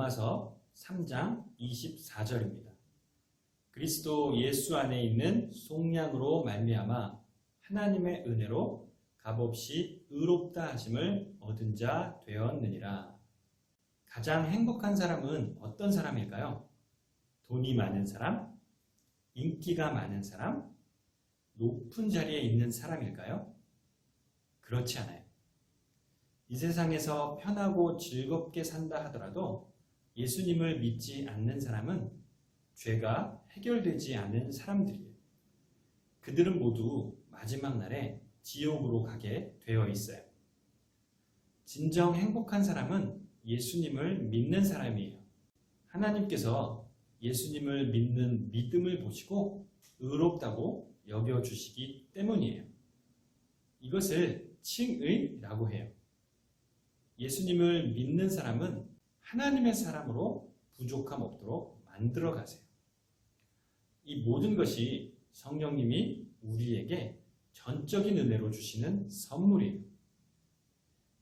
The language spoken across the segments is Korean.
로마서 3장 24절입니다. 그리스도 예수 안에 있는 속량으로 말미암아 하나님의 은혜로 값없이 의롭다 하심을 얻은 자 되었느니라. 가장 행복한 사람은 어떤 사람일까요? 돈이 많은 사람? 인기가 많은 사람? 높은 자리에 있는 사람일까요? 그렇지 않아요. 이 세상에서 편하고 즐겁게 산다 하더라도 예수님을 믿지 않는 사람은 죄가 해결되지 않은 사람들이에요. 그들은 모두 마지막 날에 지옥으로 가게 되어 있어요. 진정 행복한 사람은 예수님을 믿는 사람이에요. 하나님께서 예수님을 믿는 믿음을 보시고 의롭다고 여겨주시기 때문이에요. 이것을 칭의라고 해요. 예수님을 믿는 사람은 하나님의 사람으로 부족함 없도록 만들어 가세요. 이 모든 것이 성령님이 우리에게 전적인 은혜로 주시는 선물이에요.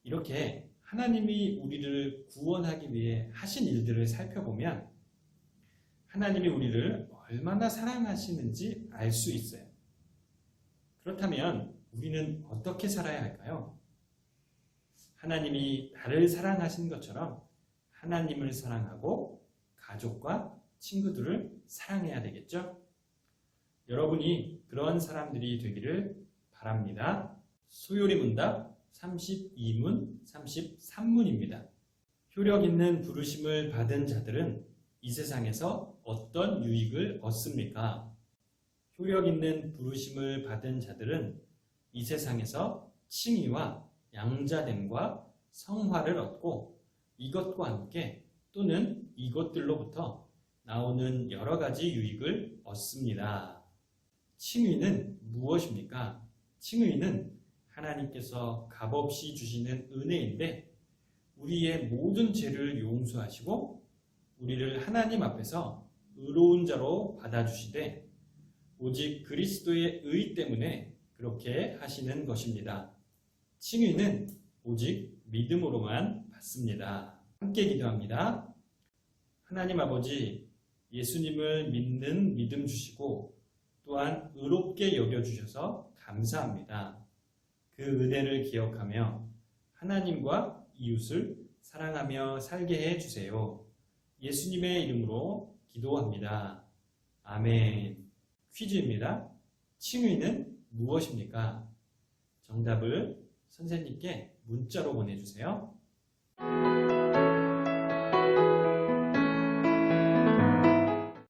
이렇게 하나님이 우리를 구원하기 위해 하신 일들을 살펴보면 하나님이 우리를 얼마나 사랑하시는지 알 수 있어요. 그렇다면 우리는 어떻게 살아야 할까요? 하나님이 나를 사랑하신 것처럼 하나님을 사랑하고 가족과 친구들을 사랑해야 되겠죠? 여러분이 그런 사람들이 되기를 바랍니다. 소요리 문답 32문, 33문입니다. 효력 있는 부르심을 받은 자들은 이 세상에서 어떤 유익을 얻습니까? 효력 있는 부르심을 받은 자들은 이 세상에서 칭의와 양자됨과 성화를 얻고 이것과 함께 또는 이것들로부터 나오는 여러 가지 유익을 얻습니다. 칭의는 무엇입니까? 칭의는 하나님께서 값없이 주시는 은혜인데 우리의 모든 죄를 용서하시고 우리를 하나님 앞에서 의로운 자로 받아주시되 오직 그리스도의 의 때문에 그렇게 하시는 것입니다. 칭의는 오직 믿음으로만 받습니다. 함께 기도합니다. 하나님 아버지, 예수님을 믿는 믿음 주시고 또한 의롭게 여겨주셔서 감사합니다. 그 은혜를 기억하며 하나님과 이웃을 사랑하며 살게 해주세요. 예수님의 이름으로 기도합니다. 아멘. 퀴즈입니다. 칭의는 무엇입니까? 정답을 선생님께 문자로 보내주세요.